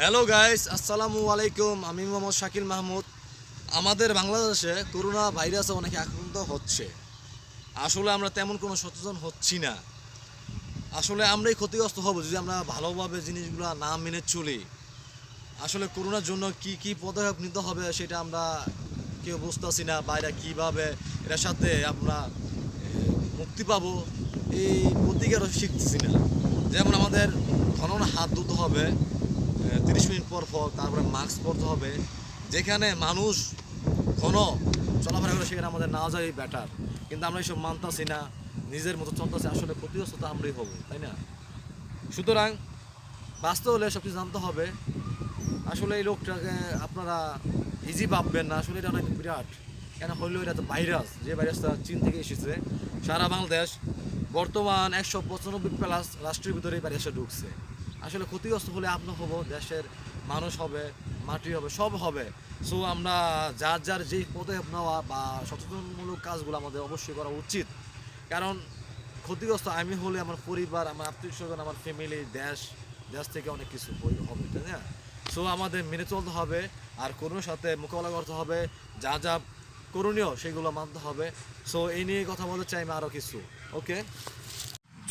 Hello guys আসসালামু আলাইকুম আমি মোহাম্মদ শাকিল মাহমুদ। আমাদের বাংলাদেশে করোনা ভাইরাসে অনেকে আক্রান্ত হচ্ছে। আসলে আমরা তেমন কোনো সচেতন হচ্ছি না। আসলে আমরাই ক্ষতিগ্রস্ত হব যদি আমরা ভালোভাবে জিনিসগুলো না মেনে চলি। আসলে করোনার জন্য কি কি পদক্ষেপ নিতে হবে সেটা আমরা কেউ বুঝতেছি না বাইরে কীভাবে এটার সাথে আমরা মুক্তি পাবো এই প্রতিকারও শিখতেছি না। যেমন আমাদের ঘন হাত ধুতে হবে। তিরিশ মিনিট পর পর তারপরে মাস্ক পরতে হবে। যেখানে মানুষ ঘন চলাফেরা করে, সেখানে আমাদের না যাওয়াই বেটার কিন্তু আমরা এইসব মানতাছি না, নিজের মতো চলতেছি, আসলে ক্ষতিগ্রস্ত তো আমরাই হব, তাই না? সুতরাং বাঁচতে হলে সব কিছু জানতে হবে। আসলে এই লোকটাকে আপনারা ইজি ভাববেন না, আসলে এটা অনেক বিরাট। কেন হইলেও এটা তো ভাইরাস যে ভাইরাসটা চীন থেকে এসেছে, সারা বাংলাদেশ, বর্তমান একশো পঁচানব্বই প্লাস রাষ্ট্রের ভিতরে এই ভাইরাসটা ঢুকছে। আসলে ক্ষতিগ্রস্ত হলে আপনার হব, দেশের মানুষ হবে, মাটি হবে, সব হবে। সো আমরা যার যার যেই পদক্ষেপ নেওয়া বা সচেতনমূলক কাজগুলো আমাদের অবশ্যই করা উচিত। কারণ ক্ষতিগ্রস্ত আমি হলে আমার পরিবার, আমার আত্মীয় স্বজন, আমার ফ্যামিলি দেশ দেশ থেকে অনেক কিছু হবে, তাই না? সো আমাদের মেনে চলতে হবে, আর করোনার সাথে মোকাবেলা করতে হবে, যা যা করণীয় সেগুলো মানতে হবে। সো এই নিয়ে কথা বলতে চাই আমি আরও কিছু ওকে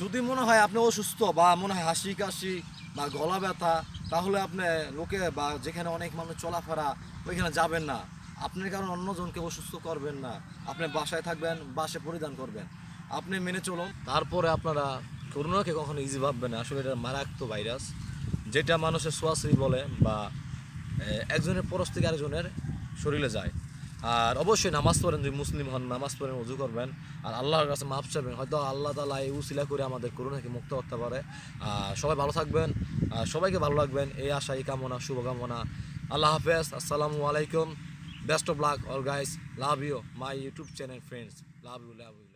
যদি মনে হয় আপনি অসুস্থ বা মনে হয় হাসি কাশি বা গলা ব্যথা, তাহলে আপনি লোকে বা যেখানে অনেক মানুষ চলাফেরা, ওইখানে যাবেন না। আপনার কারণ অন্যজনকে অসুস্থ করবেন না। আপনি বাসায় থাকবেন, বাসে পরিধান করবেন। আপনি মেনে চলুন। তারপরে আপনারা করোনাকে কখনো ইজি ভাববেন না। আসলে এটা মারাত্মক ভাইরাস যেটা মানুষের সোয়াশি বলে বা একজনের পরশ থেকে আরেকজনের শরীরে যায়। আর অবশ্যই নামাজ পড়েন, যদি মুসলিম হন, নামাজ পড়েন উজু করবেন। আর আল্লাহর কাছে মাফ চাবেন হয়তো আল্লাহ তালা এই উসিলা করে আমাদের করুন নাকি মুক্ত করতে পারে। সবাই ভালো থাকবেন, আর সবাইকে ভালো রাখবেন। এই আশা, এই কামনা, শুভকামনা। আল্লাহ হাফেজ, আসসালামু আলাইকুম। Best of luck all guys love you my YouTube channel friends love you love you